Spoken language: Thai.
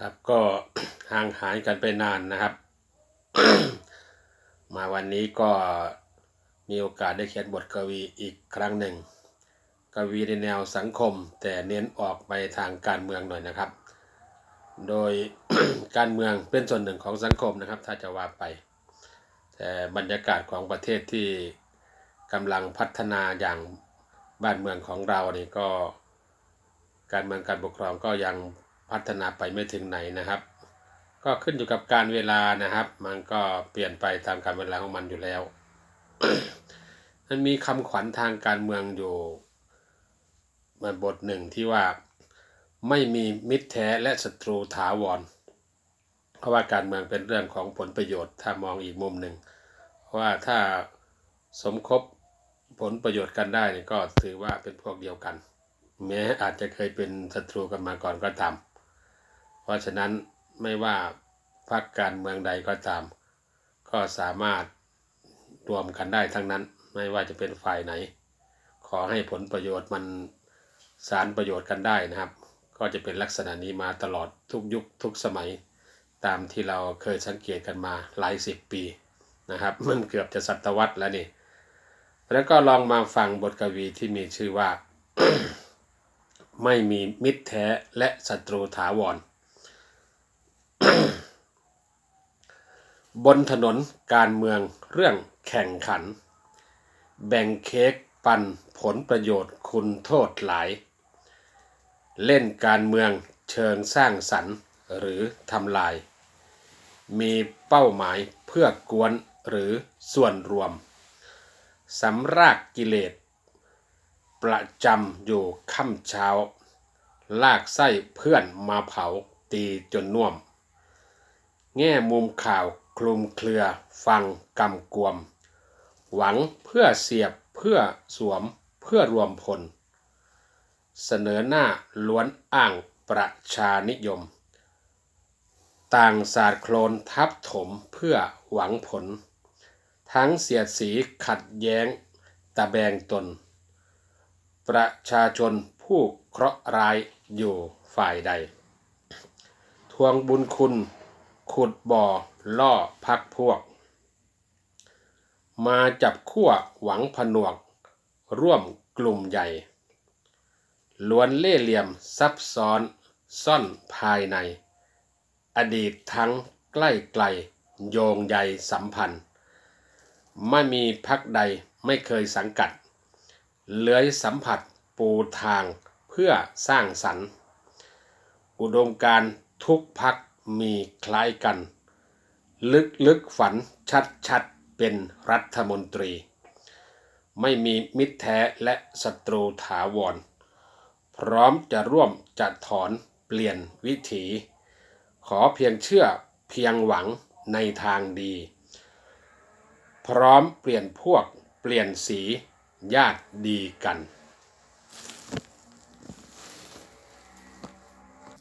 ครับก็ห่างหายกันไปนานนะครับ มาวันนี้ก็มีโอกาสได้เขียนบทกวีอีกครั้งหนึ่ง กวีในแนวสังคม แต่เน้นออกไปทางการเมืองหน่อยนะครับ โดยการเมืองเป็นส่วนหนึ่งของสังคมนะครับ ถ้าจะว่าไป แต่บรรยากาศของประเทศที่กำลังพัฒนาอย่างบ้านเมืองของเรานี่ก็ การเมืองการปกครองก็ยัง พัฒนาไปไม่ถึงไหนนะครับ ก็ขึ้นอยู่กับการเวลานะครับ มันก็เปลี่ยนไปตามการเวลาของมันอยู่แล้ว มันมีคำขวัญทางการเมืองอยู่มาบทหนึ่งที่ว่าไม่มีมิตรแท้และศัตรูถาวร เพราะว่าการเมืองเป็นเรื่องของผลประโยชน์ถ้ามองอีกมุมหนึ่งว่าถ้าสมคบผลประโยชน์กันได้ก็ถือว่าเป็นพวกเดียวกัน แม้อาจจะเคยเป็นศัตรูกันมาก่อนก็ตาม เพราะฉะนั้นไม่ว่าพรรคการเมืองใดก็ตาม ก็สามารถรวมกันได้ทั้งนั้น ไม่ว่าจะเป็นฝ่ายไหน ขอให้ผลประโยชน์มันสารประโยชน์กันได้นะครับ ก็จะเป็นลักษณะนี้มาตลอดทุกยุคทุกสมัย ตามที่เราเคยสังเกตกันมาหลายสิบปีนะครับ มันเกือบจะศตวรรษแล้วนี่แล้วก็ลองมาฟังบทกวีที่มีชื่อว่า ไม่มีมิตรแท้และศัตรูถาวร บนถนนการเมืองเรื่องแข่งขัน แบ่งเค้กปันผลประโยชน์คุณโทษหลาย เล่นการเมืองเชิงสร้างสรรค์หรือทำลาย มีเป้าหมายเพื่อกวนหรือส่วนรวมสำรากกิเลส ประจำอยู่ค่ำเช้า ลากไส้เพื่อนมาเผาตีจนน่วม แง่มุมข่าว คลุมเครือฟังกำกวม หวังเพื่อเสียบเพื่อสวมเพื่อรวมพล เสนอหน้าล้วนอ้างประชานิยม ต่างศาสตร์โคลนทับถมเพื่อหวังผล ทั้งเสียดสีขัดแย้งตะแบงตน ประชาชนผู้เคราะห์ร้ายอยู่ฝ่ายใด ทวงบุญคุณ ขุดบ่อล่อพักพวก มาจับขั้วหวังผนวก ร่วมกลุ่มใหญ่ ล้วนเล่เหลี่ยมซับซ้อน ซ่อนภายใน อดีตทั้งใกล้ไกล โยงใยสัมพันธ์ ไม่มีพักใดไม่เคยสังกัด เลื้อยสัมผัสปูทางเพื่อสร้างสรรค์ อุดมการทุกพัก มีคล้ายกัน ลึกลึกฝันชัดชัดเป็นรัฐมนตรี ไม่มีมิตรแท้และศัตรูถาวร พร้อมจะร่วมจะถอนเปลี่ยนวิถี ขอเพียงเชื่อเพียงหวังในทางดี พร้อมเปลี่ยนพวกเปลี่ยนสีญาติดีกัน